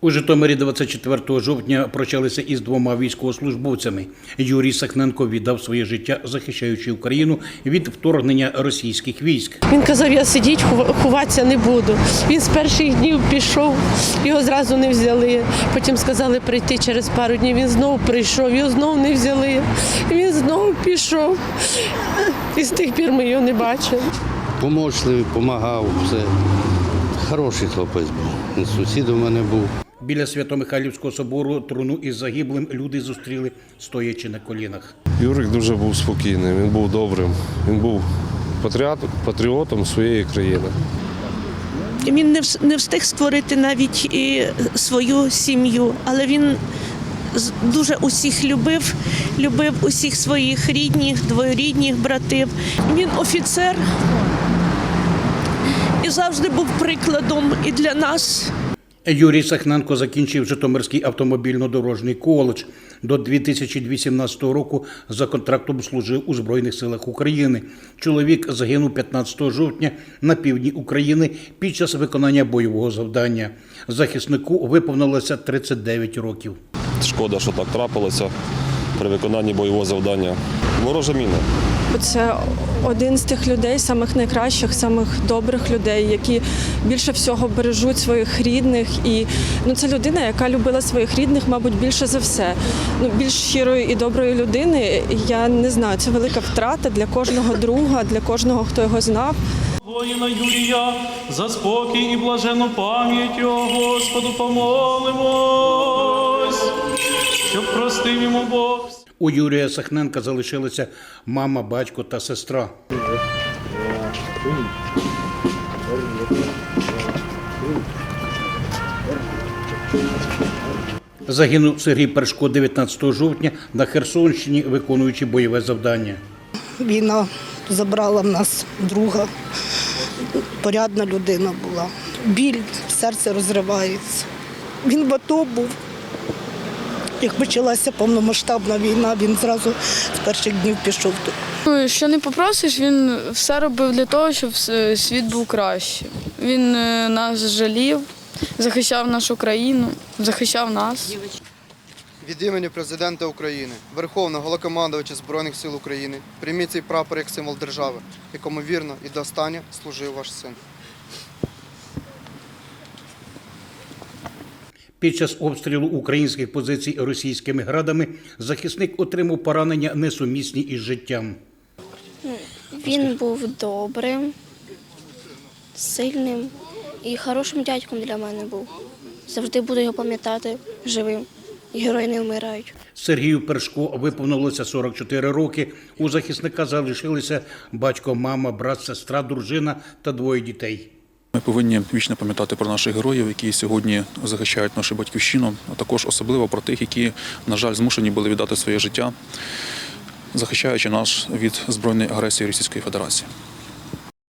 У Житомирі 24 жовтня прощалися із двома військовослужбовцями. Юрій Сахненко віддав своє життя, захищаючи Україну від вторгнення російських військ. Він казав, я сидіть, ховатися не буду. Він з перших днів пішов, його зразу не взяли. Потім сказали прийти через пару днів. Він знову прийшов, його знову не взяли. Він знову пішов. І з тих пір ми його не бачили. Помочливий, допомагав, все. Хороший хлопець був. Сусід у мене був. Біля Свято-Михайлівського собору труну із загиблим люди зустріли, стоячи на колінах. Юрик дуже був спокійним, він був добрим, він був патріот, патріотом своєї країни. Він не встиг створити навіть і свою сім'ю, але він дуже усіх любив, любив усіх своїх рідних, двоюрідних братів. Він офіцер і завжди був прикладом і для нас. Юрій Сахненко закінчив Житомирський автомобільно-дорожній коледж. До 2018 року за контрактом служив у Збройних силах України. Чоловік загинув 15 жовтня на півдні України під час виконання бойового завдання. Захиснику виповнилося 39 років. Шкода, що так трапилося при виконанні бойового завдання. Ворожа міна. Це один з тих людей, самих найкращих, самих добрих людей, які більше всього бережуть своїх рідних. І ну це людина, яка любила своїх рідних, мабуть, більше за все. Ну більш щирої і доброї людини. Я не знаю, це велика втрата для кожного друга, для кожного, хто його знав. Воїна Юрія, за спокій і блажену пам'ять його, Господу помолимось, щоб простив йому Бог. У Юрія Сахненка залишилися мама, батько та сестра. Загинув Сергій Першко 19 жовтня на Херсонщині, виконуючи бойове завдання. Війна забрала в нас друга. Порядна людина була. Біль, серце розривається. Він в АТО був. Як почалася повномасштабна війна, він зразу з перших днів пішов тут. Ну, Що не попросиш, він все робив для того, щоб світ був краще. Він е, нас жалів, захищав нашу країну, захищав нас. Від імені президента України, Верховного Головнокомандувача Збройних сил України, прийміть цей прапор як символ держави, якому вірно і до останнього служив ваш син. Під час обстрілу українських позицій російськими градами захисник отримав поранення несумісні із життям. Він був добрим, сильним і хорошим дядьком для мене був. Завжди буду його пам'ятати живим. Герої не вмирають. Сергію Першко виповнилося 44 роки. У захисника залишилися батько, мама, брат, сестра, дружина та двоє дітей. Ми повинні вічно пам'ятати про наших героїв, які сьогодні захищають нашу батьківщину, а також особливо про тих, які, на жаль, змушені були віддати своє життя, захищаючи нас від збройної агресії Російської Федерації.